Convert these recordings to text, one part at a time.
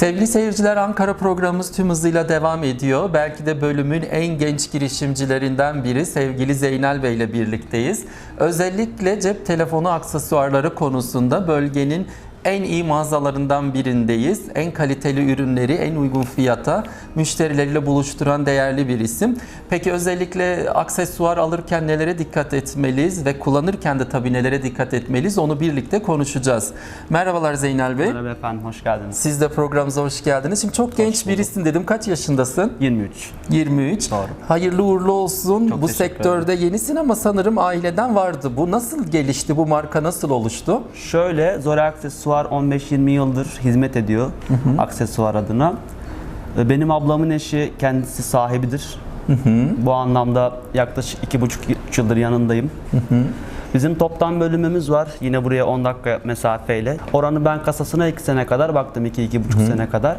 Sevgili seyirciler Ankara programımız tüm hızıyla devam ediyor. Belki de bölümün en genç girişimcilerinden biri sevgili Zeynel Bey ile birlikteyiz. Özellikle cep telefonu aksesuarları konusunda bölgenin en iyi mağazalarından birindeyiz. En kaliteli ürünleri en uygun fiyata müşterileriyle buluşturan değerli bir isim. Peki özellikle aksesuar alırken nelere dikkat etmeliyiz ve kullanırken de tabii nelere dikkat etmeliyiz onu birlikte konuşacağız. Merhabalar Zeynel Bey. Merhaba efendim, hoş geldiniz. Siz de programımıza hoş geldiniz. Şimdi çok genç birisin dedim. Kaç yaşındasın? 23. 23. Doğru. Hayırlı uğurlu olsun. Çok bu sektörde yenisin ama sanırım aileden vardı. Bu nasıl gelişti? Bu marka nasıl oluştu? Şöyle, Zora Aksesuar 15-20 yıldır hizmet ediyor aksesuar adına. Ee, Benim ablamın eşi kendisi sahibidir. Bu anlamda yaklaşık 2,5 yıldır yanındayım. Bizim toptan bölümümüz var. Yine buraya 10 dakika mesafeyle. Oranı ben kasasına 2 sene kadar baktım. 2-2,5 sene kadar.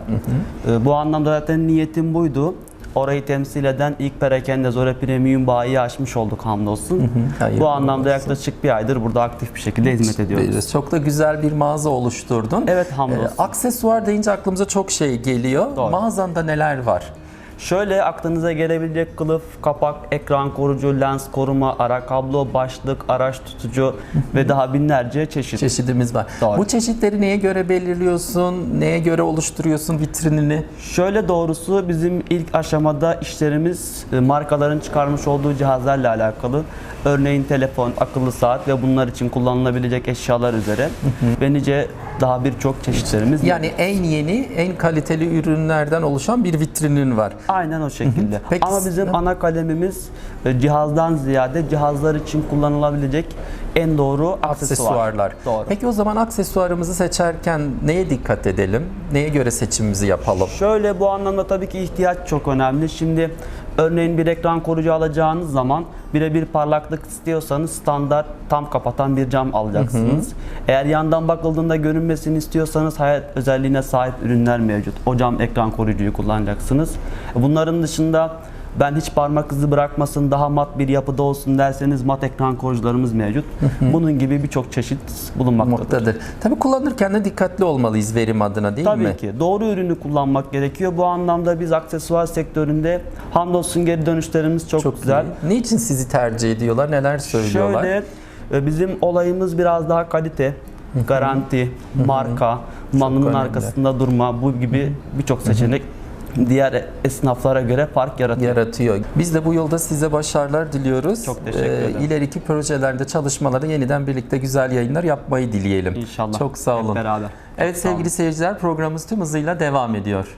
Ee, Bu anlamda zaten niyetim buydu. Orayı temsil eden ilk perakende Zora Premium bayi açmış olduk hamdolsun. Bu anlamda olsun. yaklaşık bir aydır burada aktif bir şekilde hizmet ediyoruz. Çok da güzel bir mağaza oluşturdun. Evet, hamdolsun. Ee, aksesuar deyince aklımıza çok şey geliyor. Doğru. Mağazanda neler var? Şöyle aklınıza gelebilecek kılıf, kapak, ekran koruyucu, lens koruma, ara kablo, başlık, araç tutucu ve daha binlerce çeşit. Çeşidimiz var. Doğru. Bu çeşitleri neye göre belirliyorsun? Neye göre oluşturuyorsun vitrinini? Şöyle doğrusu bizim ilk aşamada işlerimiz e, markaların çıkarmış olduğu cihazlarla alakalı. Örneğin telefon, akıllı saat ve bunlar için kullanılabilecek eşyalar üzere ve nice daha birçok çeşitlerimiz Yani en yeni, en kaliteli ürünlerden oluşan bir vitrinin var. Aynen o şekilde. Peki Ama bizim ana kalemimiz e, cihazdan ziyade cihazlar için kullanılabilecek en doğru aksesuar. Aksesuarlar. Doğru. Peki o zaman aksesuarımızı seçerken neye dikkat edelim? Neye göre seçimimizi yapalım? Şöyle bu anlamda tabii ki ihtiyaç çok önemli. Şimdi örneğin bir ekran koruyucu alacağınız zaman birebir parlaklık istiyorsanız standart tam kapatan bir cam alacaksınız. Eğer yandan bakıldığında görünmesini istiyorsanız hayat özelliğine sahip ürünler mevcut. O cam ekran koruyucuyu kullanacaksınız. Bunların dışında ben hiç parmak izi bırakmasın, daha mat bir yapıda olsun derseniz mat ekran koruyucularımız mevcut. Bunun gibi birçok çeşit bulunmaktadır. Noktadır. Tabii kullanırken de dikkatli olmalıyız verim adına değil Tabii mi? ki. Doğru ürünü kullanmak gerekiyor. Bu anlamda biz aksesuar sektöründe hamdolsun geri dönüşlerimiz çok, Çok güzel. güzel. Niçin sizi tercih ediyorlar? Neler söylüyorlar? Şöyle e, bizim olayımız biraz daha kalite, garanti, marka, malının arkasında durma bu gibi birçok seçenek diğer esnaflara göre fark yaratıyor. yaratıyor. Biz de bu yolda size başarılar diliyoruz. Çok teşekkür ederim. İleriki projelerde çalışmaları yeniden birlikte güzel yayınlar yapmayı dileyelim. İnşallah. Çok sağ Hep olun. beraber. Evet Çok sevgili seyirciler programımız tüm hızıyla devam ediyor.